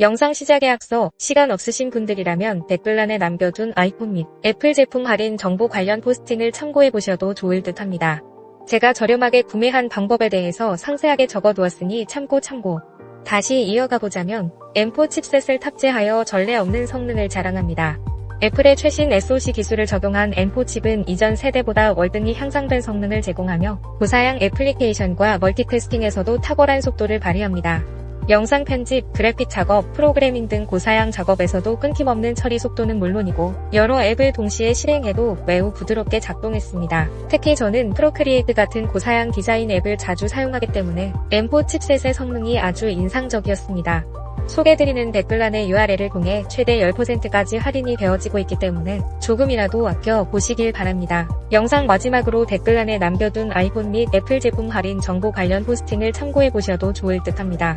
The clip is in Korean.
영상 시작에 앞서 시간 없으신 분들이라면 댓글란에 남겨둔 아이폰 및 애플 제품 할인 정보 관련 포스팅을 참고해보셔도 좋을 듯 합니다. 제가 저렴하게 구매한 방법에 대해서 상세하게 적어두었으니 참고 참고. 다시 이어가 보자면 M4 칩셋을 탑재하여 전례 없는 성능을 자랑합니다. 애플의 최신 SoC 기술을 적용한 M4 칩은 이전 세대보다 월등히 향상된 성능을 제공하며 고사양 애플리케이션과 멀티태스킹에서도 탁월한 속도를 발휘합니다. 영상 편집, 그래픽 작업, 프로그래밍 등 고사양 작업에서도 끊김없는 처리 속도는 물론이고 여러 앱을 동시에 실행해도 매우 부드럽게 작동했습니다. 특히 저는 프로크리에이트 같은 고사양 디자인 앱을 자주 사용하기 때문에 M4 칩셋의 성능이 아주 인상적이었습니다. 소개드리는 댓글란의 URL을 통해 최대 10%까지 할인이 되어지고 있기 때문에 조금이라도 아껴 보시길 바랍니다. 영상 마지막으로 댓글란에 남겨둔 아이폰 및 애플 제품 할인 정보 관련 포스팅을 참고해 보셔도 좋을 듯 합니다.